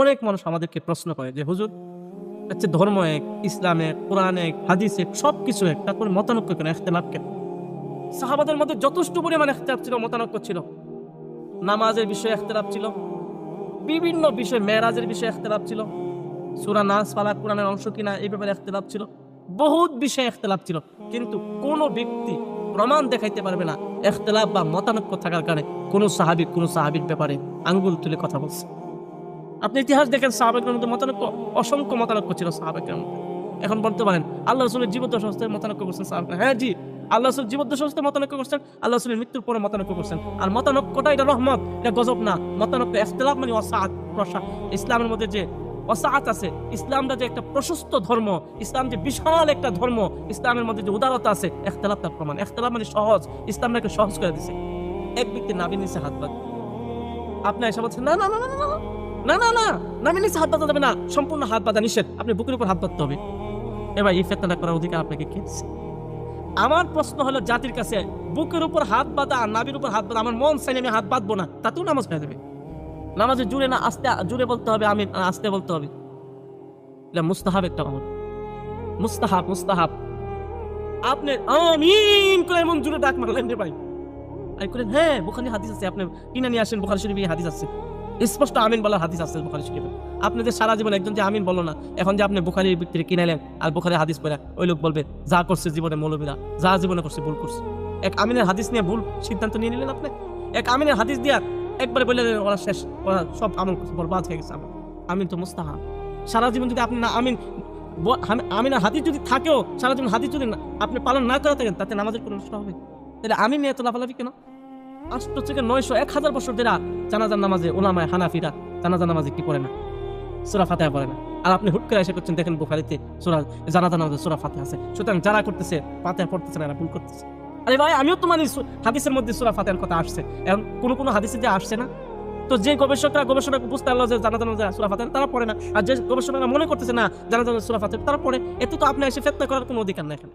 অনেক মানুষ আমাদেরকে প্রশ্ন করে যে, হুজুর, হচ্ছে ধর্ম এক, ইসলাম এক, কোরআন এক, হাদিস এক সব কিছু এক, তারপরে মতানক্য কেন এখতেলাফ কেন? সাহাবাদের মধ্যে যথেষ্ট পরিমাণ এখতেলাফ ছিল, মতানক্য ছিল। নামাজের বিষয়ে এখতেলাফ ছিল। বিভিন্ন বিষয়ে মেয়েরাজের বিষয়ে এখতেলাফ ছিল। সুরা নাস পালা কোরআনের অংশ কিনা, এই ব্যাপারে এখতেলাফ ছিল। বহুত বিষয়ে এখতেলাফ ছিল। কিন্তু কোনো ব্যক্তি প্রমাণ দেখাইতে পারবে না এখতেলাফ বা মতানক্য থাকার কারণে কোনো সাহাবিক কোনো সাহাবির ব্যাপারে আঙ্গুল তুলে কথা বলছে। আপনি ইতিহাস দেখেন সাহাবেকের মধ্যে মতানক্য অসংখ্য মতানক্য ছিল সাহাবেকের মধ্যে এখন বলতে পারেন আল্লাহ রসুলের জীবদ্দ সংস্থায় মতানক্য করছেন সাহাবেরা হ্যাঁ জি আল্লাহ রসুল জীবদ্দ সংস্থায় মতানক্য করছেন আল্লাহ রসুলের মৃত্যুর পরে মতানক্য করছেন আর মতানক্যটা এটা রহমত এটা গজব না মতানক্য ইখতিলাফ মানে অসাদ প্রসাদ ইসলামের মধ্যে যে অসাত আছে ইসলামটা যে একটা প্রশস্ত ধর্ম ইসলাম যে বিশাল একটা ধর্ম ইসলামের মধ্যে যে উদারতা আছে এখতলাফ তার প্রমাণ এখতলাফ মানে সহজ ইসলামটাকে সহজ করে দিছে এক ব্যক্তি নাবি নিচে হাত বাঁধ আপনি এসে বলছেন না না না না না, না না না নিচে হাত যাবে না। সম্পূর্ণ হাত নিষেধ। আপনি বুকের উপর হাত হবে। এবার এই ফেতনা করার অধিকার আপনাকে কে আমার প্রশ্ন হলো জাতির কাছে, বুকের উপর হাত বাঁধা আর নাবির উপর হাত বাঁধা, আমার মন চাইলে আমি হাত বাঁধবো না, তাতেও নামাজ হয়ে যাবে। নামাজে জুড়ে না, আস্তে, জুড়ে বলতে হবে, আমি আস্তে বলতে হবে। এটা মুস্তাহাব একটা আমল। মুস্তাহাব মুস্তাহাব। আপনি আমিন করে এমন জুড়ে ডাক মারলেন রে ভাই। আমি করেন হ্যাঁ বুখারি হাদিস আছে, আপনি কিনে নিয়ে আসেন, বুখারি শরীফে হাদিস আছে। স্পষ্ট আমিন বলার হাদিস আছে বুখারি শরীফে। আপনি যে সারা জীবন একজন যে আমিন বলো না এখন যে আপনি বুখারি ভিত্তিতে কিনাইলেন আর বুখারি হাদিস পড়া ওই লোক বলবে যা করছে জীবনে মৌলবীরা যা জীবনে করছে ভুল করছে। এক আমিনের হাদিস নিয়ে ভুল সিদ্ধান্ত নিয়ে নিলেন আপনি? এক আমিনের হাদিস দিয়া একবারে বলে দিলেন, ওরা শেষ ওরা সব আমল বরবাদ হয়ে গেছে আমল। আমিন তো মুস্তাহা সারা জীবন যদি আপনি না আমিন আমিনের হাদিস যদি থাকেও সারা জীবন হাদিস যদি আপনি পালন না করে থাকেন তাতে নামাজের কোনো নষ্ট হবে? তাহলে আমি নিয়ে তো লাফালাফি কেন? আষ্ট থেকে নয়শো, এক হাজার বছর ধরে জানাজার নামাজে ওলামায় হানাফিরা জানাজার নামাজে কি পড়ে না? সুরা ফাতেহা পড়ে না। আর আপনি হুট করে এসে করছেন, দেখেন বুখারিতে সুরা, জানাজার নামাজে সুরা ফাতেহা আছে। সুতরাং যারা করতেছে, ফাতেহা পড়তেছে না ভুল করতেছে। আরে ভাই, আমিও তো মানি হাদিসের মধ্যে সুরা ফাতেহার কথা আসছে। এখন কোনো কোনো হাদিসে যে আসছে না, তো যে গবেষকরা, গবেষণা বুঝতে পারল যে জানাজার নামাজে সুরা ফাতেহা, তারা পড়ে না। আর যে গবেষকরা মনে করতেছে না, জানাজার নামাজে সুরা ফাতেহা, তারা পড়ে। এতে তো আপনি এসে ফেতনা করার কোনো অধিকার নাই এখানে।